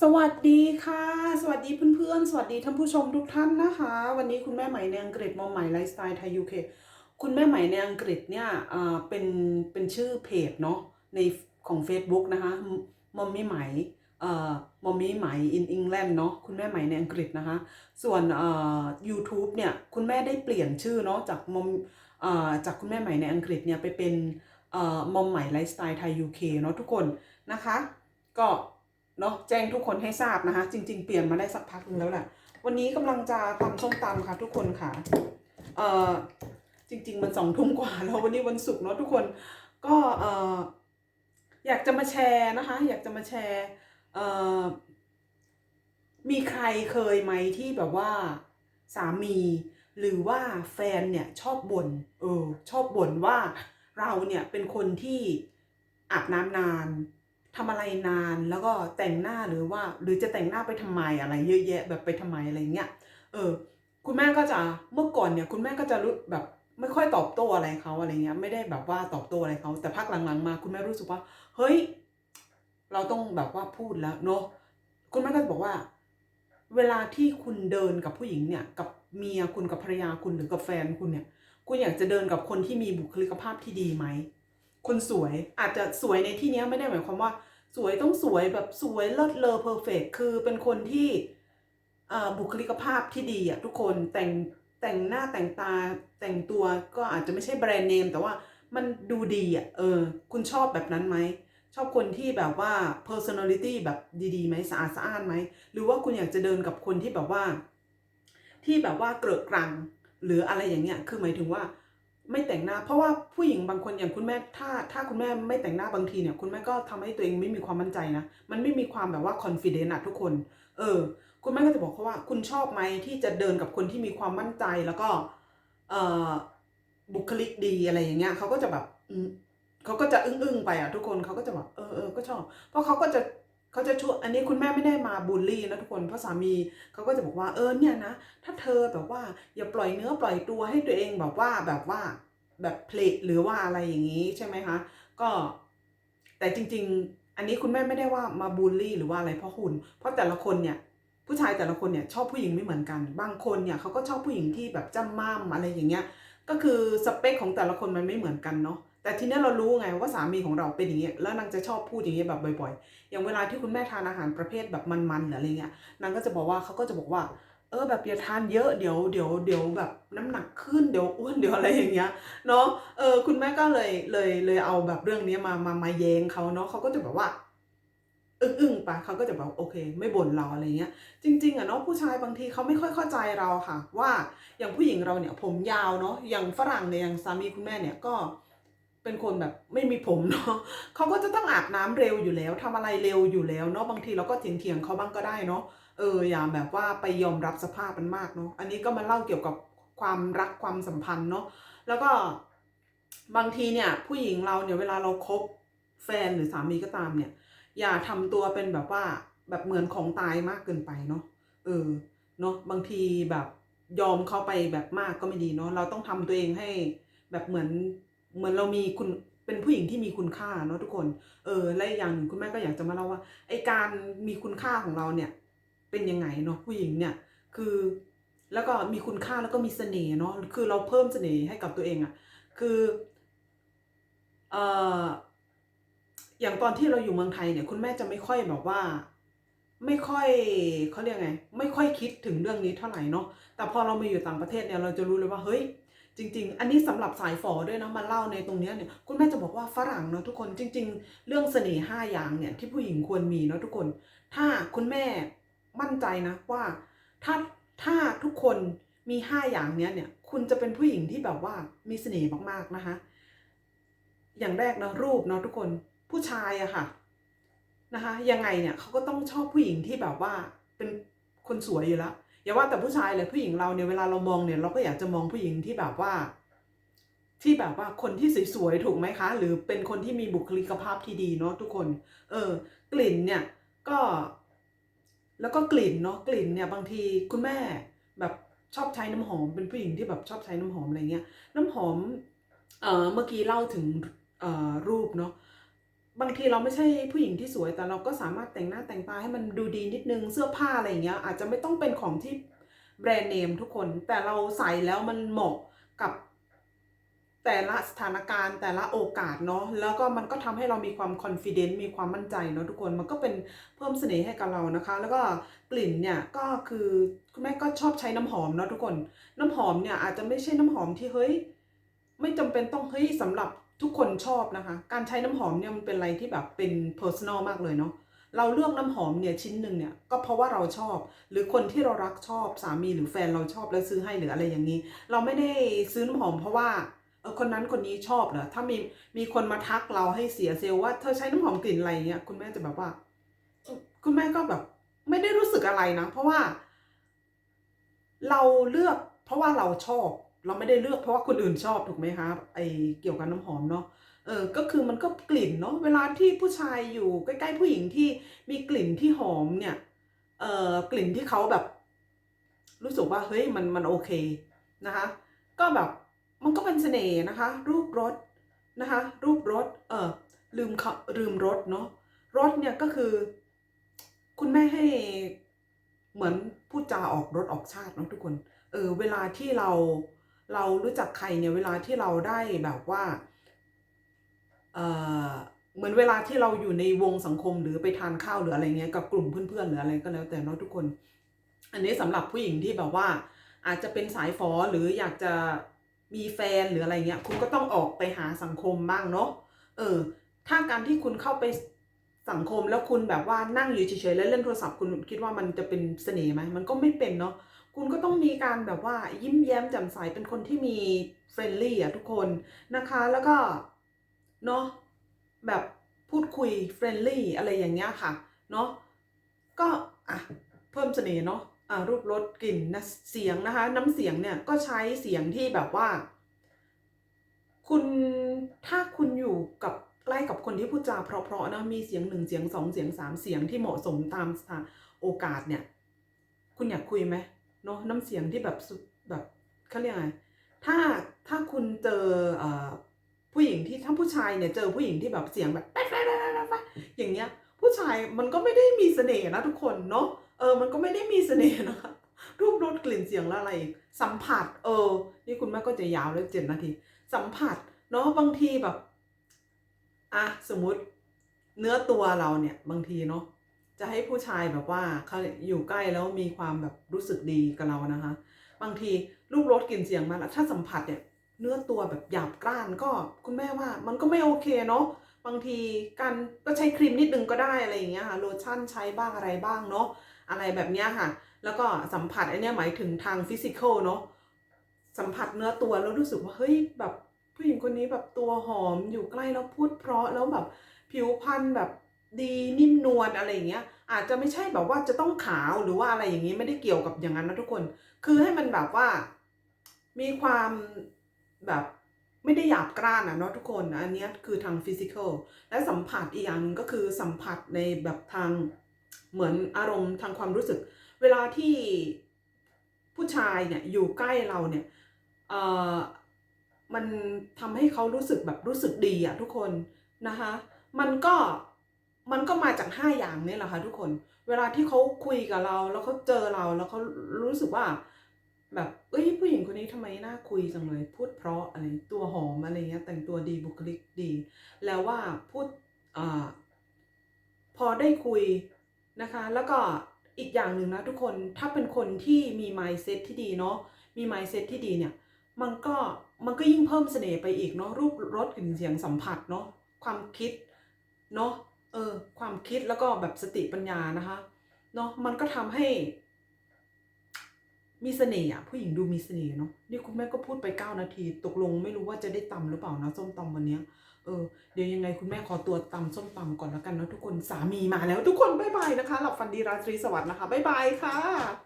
สวัสดีค่ะ สวัสดีเพื่อนๆ สวัสดีท่านผู้ชมทุกท่านนะคะ วันนี้คุณแม่ใหม่ในอังกฤษมอมใหม่ไลฟ์สไตล์ไทยยูเคคุณแม่ใหม่ในอังกฤษเนี่ยอ่าเป็นเป็นชื่อเพจเนาะในของ Facebook นะคะมอมมี่ไหมเอ่อมอมมี่ไหม in England เนาะคุณแม่ใหม่ในอังกฤษนะคะ ส่วนเอ่อ YouTube เนี่ยคุณแม่ได้เปลี่ยนชื่อเนาะจากมอมเอ่อจากคุณแม่ใหม่ในอังกฤษเนี่ยไปเป็นเอ่อมอมใหม่ไลฟ์สไตล์ไทยยูเคเนาะทุกคนนะคะ ก็ เนาะแจ้งทุกคนให้ทราบนะคะ จริง ๆ เปลี่ยนมาได้สักพักนึงแล้วแหละวันนี้กำลังจะตำส้มตำค่ะทุกคนค่ะเอ่อจริง ๆ มันสองทุ่มกว่าแล้ววันนี้วันศุกร์เนาะทุกคนก็เอ่ออยากจะมาแชร์นะคะ อยากจะมาแชร์เอ่อมีใครเคยไหมที่แบบว่าสามีหรือว่าแฟนเนี่ยชอบบ่นเออชอบบ่นว่าเราเนี่ยเป็นคนที่อาบน้ำนาน ทำอะไรนานแล้วก็แต่งหน้าหรือว่า หรือจะแต่งหน้าไปทำไมอะไรเยอะแยะแบบไปทำไมอะไรเงี้ยเออ คุณแม่ก็จะเมื่อก่อนเนี่ย คุณแม่ก็จะรู้แบบไม่ค่อยตอบโต้อะไรเขาอะไรเงี้ยไม่ได้แบบว่าตอบโต้อะไรเขาแต่พักหลังๆ มาคุณแม่รู้สึกว่า เฮ้ย เราต้องแบบว่าพูดแล้วเนาะคุณแม่ก็จะบอกว่า เวลาที่คุณเดินกับผู้หญิงเนี่ย กับเมียคุณกับภรรยาคุณหรือกับแฟนคุณเนี่ย คุณอยากจะเดินกับคนที่มีบุคลิกภาพที่ดีไหม คนสวยอาจจะสวยในที่นี้ไม่ได้หมายความว่า สวยต้องสวยแบบสวยเลิศเลอเพอร์เฟกคือเป็นคนที่บุคลิกภาพที่ดีอะทุกคนแต่งแต่งหน้าแต่งตาแต่งตัวก็อาจจะไม่ใช่แบรนด์เนมแต่ว่ามันดูดีอะเออ คุณชอบแบบนั้นไหมชอบคนที่แบบว่า personality แบบดีๆไหมสะอาดสะอ้านไหม หรือว่าคุณอยากจะเดินกับคนที่แบบว่า ที่แบบว่าเกลอะกรัง หรืออะไรอย่างเงี้ย คือหมายถึงว่า ไม่แต่งหน้า เพราะว่าผู้หญิงบางคนอย่างคุณแม่ถ้าถ้าคุณแม่ไม่แต่งหน้าบางทีเนี่ย คุณแม่ก็ทำให้ตัวเองไม่มีความมั่นใจนะมันไม่มีความแบบว่า confident อะทุกคน เออ คุณแม่ก็จะบอกเขาว่า คุณชอบไหมที่จะเดินกับคนที่มีความมั่นใจแล้วก็เอ่อบุคลิกดีอะไรอย่างเงี้ยเขาก็จะแบบเขาก็จะอึ้งๆไปอะทุกคนเขาก็จะแบบเออเออก็ชอบ เพราะเขาก็จะ เขาจะช่วยอันนี้คุณแม่ไม่ได้มาบูลลี่นะทุกคนเพราะสามีเขาก็จะบอกว่าเออเนี่ยนะถ้าเธอแบบว่าอย่าปล่อยเนื้อปล่อยตัวให้ตัวเองแบบว่าแบบว่าแบบเพลทหรือว่าอะไรอย่างนี้ใช่ไหมคะก็แต่จริง ๆ อันนี้คุณแม่ไม่ได้ว่ามาบูลลี่หรือว่าอะไรเพราะหุ่นเพราะแต่ละคนเนี่ยผู้ชายแต่ละคนเนี่ยชอบผู้หญิงไม่เหมือนกัน บางคนเนี่ยเขาก็ชอบผู้หญิงที่แบบจ้ำม่ำอะไรอย่างเงี้ยก็คือสเปคของแต่ละคนมันไม่เหมือนกันเนาะ แต่ทีนี้เรารู้ไงว่าสามีของเราเป็นอย่างเงี้ยแล้วนางจะชอบพูดอย่างเงี้ยแบบบ่อยๆ อย่างเวลาที่คุณแม่ทานอาหารประเภทแบบมันๆหรืออะไรเงี้ยนางก็จะบอกว่าเขาก็จะบอกว่า เออแบบอย่าทานเยอะเดี๋ยวเดี๋ยวเดี๋ยวแบบน้ำหนักขึ้นเดี๋ยวอ้วนเดี๋ยวอะไรอย่างเงี้ยเนาะเออคุณแม่ก็เลยเลยเลยเอาแบบเรื่องนี้มามามาแย้งเขาเนาะเขาก็จะแบบว่าอึ้งๆไปเขาก็จะแบบโอเค ไม่บ่นเราอะไรเงี้ย จริงๆอะเนาะผู้ชายบางทีเขาไม่ค่อยเข้าใจเราค่ะ ว่าอย่างผู้หญิงเราเนี่ยผมยาวเนาะอย่างฝรั่งเนี่ยอย่างสามีคุณแม่เนี่ยก็ เป็นคนแบบไม่มีผมเนาะเขาก็จะต้องอาบน้ำเร็วอยู่แล้วทำอะไรเร็วอยู่แล้วเนาะบางทีเราก็เถียงๆเขาบ้างก็ได้เนาะเอออย่าแบบว่าไปยอมรับสภาพมันมากเนาะอันนี้ก็มาเล่าเกี่ยวกับความรักความสัมพันธ์เนาะแล้วก็บางทีเนี่ยผู้หญิงเราเนี่ยเวลาเราคบแฟนหรือสามีก็ตามเนี่ย อย่าทำตัวเป็นแบบว่าแบบเหมือนของตายมากเกินไปเนาะเออเนาะบางทีแบบยอมเขาไปแบบมากก็ไม่ดีเนาะเราต้องทำตัวเองให้แบบเหมือน เหมือนเรามีคุณเป็นผู้หญิงที่มีคุณค่าเนาะทุกคน เออ และอีกอย่างหนึ่งคุณแม่ก็อยากจะมาเล่าว่า ไอการมีคุณค่าของเราเนี่ย เป็นยังไงเนาะผู้หญิงเนี่ย คือ แล้วก็มีคุณค่าแล้วก็มีเสน่ห์เนาะ คือเราเพิ่มเสน่ห์ให้กับตัวเองอะคือ เอ่อ อย่างตอนที่เราอยู่เมืองไทยเนี่ย คุณแม่จะไม่ค่อยแบบว่า ไม่ค่อยเขาเรียกไง ไม่ค่อยคิดถึงเรื่องนี้เท่าไหร่เนาะ แต่พอเรามาอยู่ต่างประเทศเนี่ย เราจะรู้เลยว่า เฮ้ย จริง ๆ อันนี้สำหรับสายฝอด้วยนะมาเล่าในตรงนี้เนี่ยคุณแม่จะบอกว่าฝรั่งเนาะทุกคนจริง ๆ เรื่องเสน่ห์ห้าอย่างเนี่ยที่ผู้หญิงควรมีเนาะทุกคน ถ้าคุณแม่มั่นใจนะว่าถ้าถ้าทุกคนมีห้าอย่างเนี้ยเนี่ยคุณจะเป็นผู้หญิงที่แบบว่ามีเสน่ห์มากๆนะคะ อย่างแรกเนาะรูปเนาะทุกคนผู้ชายอะค่ะนะคะยังไงเนี่ยเขาก็ต้องชอบผู้หญิงที่แบบว่าเป็นคนสวยอยู่แล้ว อย่าว่าแต่ผู้ชายเลยผู้หญิงเราเนี่ยเวลาเรามองเนี่ยเราก็อยากจะมองผู้หญิงที่แบบว่า ที่แบบว่าคนที่สวยๆถูกไหมคะ หรือเป็นคนที่มีบุคลิกภาพที่ดีเนาะทุกคน เออ กลิ่นเนี่ยก็ แล้วก็กลิ่นเนาะกลิ่นเนี่ยบางทีคุณแม่แบบชอบใช้น้ำหอมเป็นผู้หญิงที่แบบชอบใช้น้ำหอมอะไรเงี้ยน้ำหอมเออเมื่อกี้เล่าถึงเอ่อรูปเนาะ บางทีเราไม่ใช่ผู้หญิงที่สวยแต่เราก็สามารถแต่งหน้าแต่งตาให้มันดูดีนิดนึงเสื้อผ้าอะไรอย่างเงี้ยอาจจะไม่ต้องเป็นของที่แบรนด์เนมทุกคน แต่เราใส่แล้วมันเหมาะกับแต่ละสถานการณ์แต่ละโอกาสเนาะแล้วก็มันก็ทำให้เรามีความ confident มีความมั่นใจเนาะทุกคนมันก็เป็นเพิ่มเสน่ห์ให้กับเรานะคะ แล้วก็กลิ่นเนี่ยก็คือคุณแม่ก็ชอบใช้น้ำหอมเนาะทุกคน น้ำหอมเนี่ยอาจจะไม่ใช่น้ำหอมที่เฮ้ย ไม่จำเป็นต้องเฮ้ยสำหรับ ทุกคนชอบนะคะ การใช้น้ำหอมเนี่ยมันเป็นอะไรที่แบบเป็น personal มากเลยเนาะเราเลือกน้ำหอมเนี่ยชิ้นหนึ่งเนี่ยก็เพราะว่าเราชอบ หรือคนที่เรารักชอบสามีหรือแฟนเราชอบแล้วซื้อให้หรืออะไรอย่างนี้ เราไม่ได้ซื้อน้ำหอมเพราะว่าเออคนนั้นคนนี้ชอบเหรอถ้ามีมีคนมาทักเราให้เสียเซลว่าเธอใช้น้ำหอมกลิ่นอะไรเงี้ยคุณแม่จะแบบว่า คุณแม่ก็แบบ ไม่ได้รู้สึกอะไรนะ เพราะว่า เราเลือกเพราะว่าเราชอบ เราไม่ได้เลือกเพราะว่าคนอื่นชอบถูกไหมคะไอเกี่ยวกับน้ำหอมเนาะเออก็คือมันก็กลิ่นเนาะเวลาที่ผู้ชายอยู่ใกล้ๆผู้หญิงที่มีกลิ่นที่หอมเนี่ยเออกลิ่นที่เขาแบบ รู้สึกว่าเฮ้ยมันมันโอเคนะคะ ก็แบบมันก็เป็นเสน่ห์นะคะ รูปรสนะคะ รูปรสเออลืมขลืมรสเนาะรสเนี่ยก็คือ คุณแม่ให้เหมือนพูดจาออกรสออกชาติเนาะทุกคน เออเวลาที่เรา เรารู้จักใครเนี่ยเวลาที่เราได้แบบว่าเออเหมือนเวลาที่เราอยู่ในวงสังคมหรือไปทานข้าวหรืออะไรเงี้ยกับกลุ่มเพื่อนๆหรืออะไรก็แล้วแต่เนาะทุกคน อันนี้สำหรับผู้หญิงที่แบบว่า อาจจะเป็นสายฟอหรืออยากจะมีแฟนหรืออะไรเงี้ยคุณก็ต้องออกไปหาสังคมบ้างเนาะเออ ถ้าการที่คุณเข้าไปสังคมแล้วคุณแบบว่านั่งอยู่เฉยๆแล้วเล่นโทรศัพท์คุณคิดว่ามันจะเป็นเสน่ห์ไหมมันก็ไม่เป็นเนาะ คุณก็ต้องมีการแบบว่ายิ้มแย้มแจ่มใสเป็นคนที่มีเฟรนลี่อะทุกคนนะคะ แล้วก็เนาะแบบพูดคุยเฟรนลี่อะไรอย่างเงี้ยค่ะเนาะก็อะเพิ่มเสน่ห์เนาะอ่ารูปรสกลิ่นนะเสียงนะคะ น้ำเสียงเนี่ยก็ใช้เสียงที่แบบว่า คุณถ้าคุณอยู่กับใกล้กับคนที่พูดจาเพราะๆนะมีเสียงหนึ่งเสียงสองเสียงสามเสียงที่เหมาะสมตามสถานโอกาสเนี่ย คุณอยากคุยไหม เนาะน้ำเสียงที่แบบสุดแบบเขาเรียกไงถ้าถ้าคุณเจอผู้หญิงที่ถ้าผู้ชายเนี่ยเจอผู้หญิงที่แบบเสียงแบบแป๊ดแป๊ดแป๊ดแป๊ดแป๊ดอย่างเงี้ย ผู้ชายมันก็ไม่ได้มีเสน่ห์นะทุกคนเนาะเออมันก็ไม่ได้มีเสน่ห์นะคะรูปรสกลิ่นเสียงและอะไรสัมผัส เออ นี่คุณแม่ก็จะยาวเลยเจ็ดนาที สัมผัสเนาะบางทีแบบอะสมมุติเนื้อตัวเราเนี่ยบางทีเนาะ จะให้ผู้ชายแบบว่าเขาอยู่ใกล้แล้วมีความแบบรู้สึกดีกับเรานะคะ บางทีรูปรสกลิ่นเสียงมันอะถ้าสัมผัสเนี่ยเนื้อตัวแบบหยาบกร้านก็คุณแม่ว่ามันก็ไม่โอเคเนาะบางทีการก็ใช้ครีมนิดนึงก็ได้อะไรอย่างเงี้ยค่ะโลชั่นใช้บ้างอะไรบ้างเนาะอะไรแบบเนี้ยค่ะ แล้วก็สัมผัสไอเนี้ยหมายถึงทางฟิสิกอลเนาะสัมผัสเนื้อตัวแล้วรู้สึกว่าเฮ้ยแบบผู้หญิงคนนี้แบบตัวหอมอยู่ใกล้แล้วพูดเพราะแล้วแบบผิวพรรณแบบ ดีนิ่มนวลอะไรอย่างเงี้ย อาจจะไม่ใช่แบบว่าจะต้องขาวหรือว่าอะไรอย่างนี้ไม่ได้เกี่ยวกับอย่างนั้นนะทุกคน คือให้มันแบบว่า มีความแบบไม่ได้หยาบกร้านอะเนาะทุกคนอันเนี้ยคือทางฟิสิกอลและสัมผัสอีกอย่างนึงก็คือสัมผัสในแบบทางเหมือนอารมณ์ทางความรู้สึก เวลาที่ผู้ชายเนี่ยอยู่ใกล้เราเนี่ยเอ่อมันทำให้เขารู้สึกแบบรู้สึกดีอะทุกคนนะคะ มันก็ มันก็มาจากห้าอย่างนี้แหละค่ะทุกคน เวลาที่เขาคุยกับเรา แล้วเขาเจอเราแล้วเขารู้สึกว่า แบบเอ้ยผู้หญิงคนนี้ทำไมน่าคุยจังเลย พูดเพราะอะไรตัวหอมอะไรเงี้ยแต่งตัวดีบุคลิกดี แล้วว่าพูดอ่าพอได้คุยนะคะ แล้วก็อีกอย่างหนึ่งนะทุกคนถ้าเป็นคนที่มี mindset ที่ดีเนาะมี mindset ที่ดีเนี่ย มันก็มันก็ยิ่งเพิ่มเสน่ห์ไปอีกเนาะรูปรสกลิ่นเสียงสัมผัสเนาะความคิดเนาะ เออความคิดแล้วก็แบบสติปัญญานะคะเนาะมันก็ทำให้ มีเสน่ห์อะผู้หญิงดูมีเสน่ห์เนาะนี่คุณแม่ก็พูดไปเก้านาที ตกลงไม่รู้ว่าจะได้ตำหรือเปล่านะส้มตำวันเนี้ยเออเดี๋ยวยังไงคุณแม่ขอตัวตำส้มตำก่อนแล้วกันนะทุกคนสามีมาแล้ว ทุกคนบายบายนะคะหลับฝันดีราตรีสวัสดิ์นะคะบายบายค่ะ